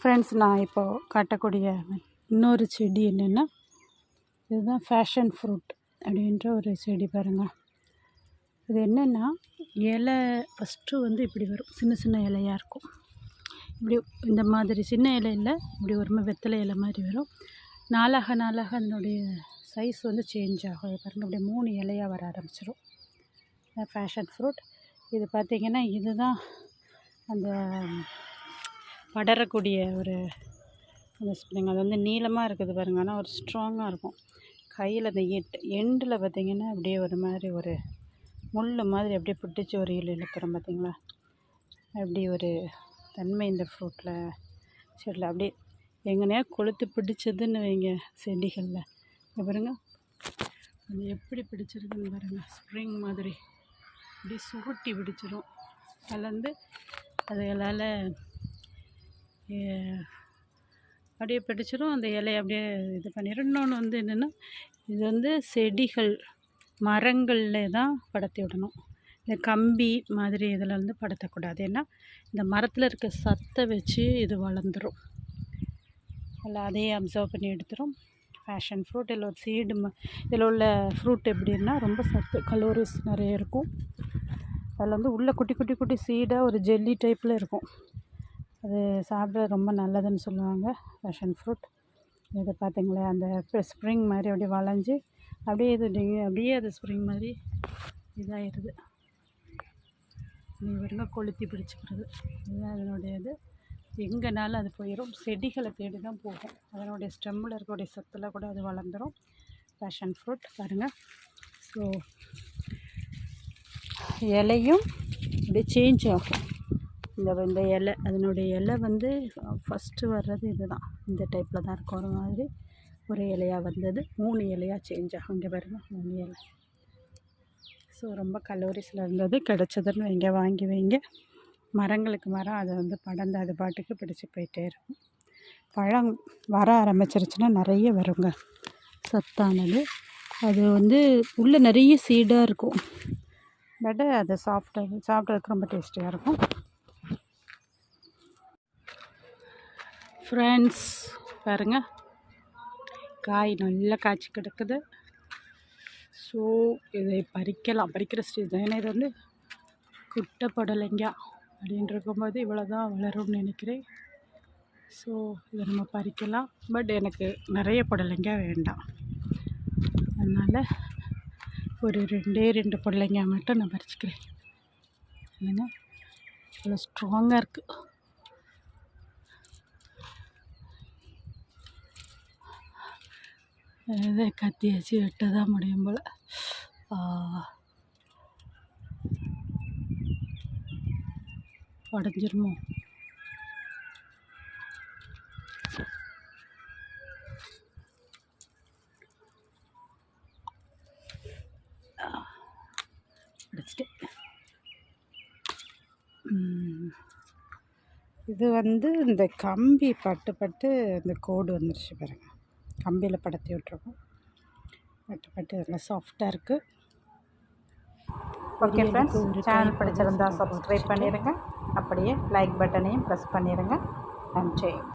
Friends நான் இப்போது காட்டக்கூடிய இன்னொரு செடி என்னென்னா இதுதான் ஃபேஷன் ஃப்ரூட் அப்படின்ற ஒரு செடி பாருங்கள் இது என்னென்னா இலை ஃபஸ்ட்டு வந்து இப்படி வரும். சின்ன சின்ன இலையாக இருக்கும். இப்படி இந்த மாதிரி சின்ன இலையில் இப்படி ஒரு வெத்தலை இலை மாதிரி வரும். நாளாக நாளாக அதனுடைய சைஸ் வந்து சேஞ்ச் ஆகும். பாருங்கள் அப்படியே மூணு இலையாக வர ஆரம்பிச்சிடும் ஃபேஷன் ஃப்ரூட் இது பார்த்திங்கன்னா இதுதான் அந்த படரக்கூடிய ஒரு அந்த ஸ்ப்ரிங் அது வந்து நீளமாக இருக்குது பாருங்கள் ஆனால் ஒரு ஸ்ட்ராங்காக இருக்கும். கையில் அந்த எட் எண்டில் பார்த்திங்கன்னா அப்படியே ஒரு மாதிரி ஒரு முள் மாதிரி அப்படியே பிடிச்சி ஒரு இழு இழுக்கிறோம் பார்த்திங்களா அப்படி ஒரு தன்மை இந்த ஃப்ரூட்டில் செடியில் அப்படியே எங்கனையா கொளுத்து பிடிச்சதுன்னு வைங்க செடிகளில். இங்கே பாருங்கள் அது எப்படி பிடிச்சிருக்குன்னு பாருங்கள் ஸ்ப்ரிங் மாதிரி. இப்படி சுருட்டி பிடிச்சிரும். கலந்து அதுகளால் அப்படியே பிடிச்சிரும். அந்த இலையை அப்படியே இது பண்ணிடும் இன்னொன்று வந்து என்னென்னா இது வந்து செடிகள் மரங்களில் தான் படத்தி விடணும். இந்த கம்பி மாதிரி இதில் வந்து படுத்தக்கூடாது ஏன்னா இந்த மரத்தில் இருக்க சத்தை வச்சு இது வளர்ந்துடும் அதில் அதையே அப்சர்வ் பண்ணி எடுத்துரும். ஃபேஷன் ஃப்ரூட் இதில் ஒரு சீடு ம இதில் உள்ள ஃப்ரூட் எப்படின்னா ரொம்ப சத்து கலோரிஸ் நிறைய இருக்கும். அதில் வந்து உள்ளே குட்டி குட்டி குட்டி சீடாக ஒரு ஜெல்லி டைப்பில் இருக்கும். அது சாப்பிட ரொம்ப நல்லதுன்னு சொல்லுவாங்க ஃபேஷன் ஃப்ரூட் இதை பார்த்திங்களே அந்த ஸ்ப்ரிங் மாதிரி அப்படியே வளைஞ்சி அப்படியே இது அப்படியே அது ஸ்ப்ரிங் மாதிரி இதாகிடுது நீ கொளுத்தி பிடிச்சிக்கிறது. இதுதான் அதனுடைய இது எங்கேனாலும் அது போயிடும் செடிகளை தேடி தான் போகும். அதனுடைய ஸ்டெம்மில் இருக்கக்கூடிய சத்தில் கூட அது வளர்ந்துடும் பேஷன் ஃப்ரூட் பாருங்கள் ஸோ இலையும் அப்படியே சேஞ்ச் ஆகும். இந்த இந்த இலை அதனுடைய இலை வந்து ஃபஸ்ட்டு வர்றது இது தான் இந்த டைப்பில் தான் இருக்கும். ஒரு மாதிரி ஒரு இலையாக வந்தது. மூணு இலையாக சேஞ்ச் ஆகும். இங்கே பாருங்கள் மூணு இலை. ஸோ ரொம்ப கலோரிஸில் இருந்தது. கிடச்சதுன்னு வைங்க வாங்கி வைங்க. மரங்களுக்கு மரம் அதை வந்து படர்ந்து அது பாட்டுக்கு பிடிச்சி போயிட்டே இருக்கும். பழம் வர ஆரம்பிச்சிருச்சுன்னா நிறைய வருங்க. சத்தானது. அது வந்து உள்ளே நிறைய சீடாக இருக்கும். பட் அது சாஃப்டாக சாப்பிட்றதுக்கு ரொம்ப டேஸ்டியாக இருக்கும். ஃப்ரெண்ட்ஸ் பாருங்க. காய் நல்லா காய்ச்சி கிடக்குது. ஸோ இதை பறிக்கலாம். பறிக்கிற ஸ்டேஜ் தான் ஏன்னா இது வந்து குட்டப்படலைங்க அப்படின்னு இருக்கும்போது இவ்வளோ தான் வளரும்னு நினைக்கிறேன். ஸோ இதை நம்ம பறிக்கலாம். பட் எனக்கு நிறைய புடலைங்க வேண்டாம். அதனால் ஒரு ரெண்டே ரெண்டு புடலைங்க மட்டும் நான் பறிச்சுக்கிறேன். இல்லைங்க இவ்வளோ ஸ்ட்ராங்காக இருக்குது இதை கத்தி வச்சு வெட்ட தான் முடியும் போல் உடஞ்சிருமோ இது வந்து இந்த கம்பி பட்டு பட்டு இந்த கோடு வந்துருச்சு பாருங்கள் கம்பியில் படுத்தி விட்ருக்கோம் பட்டு நல்லா சாஃப்டாக இருக்குது ஓகே ஃப்ரெண்ட்ஸ் சேனல் பிடிச்சிருந்தா சப்ஸ்கிரைப் பண்ணிடுங்க அப்படியே லைக் பட்டனையும் ப்ரெஸ் பண்ணிடுங்க நன்றி.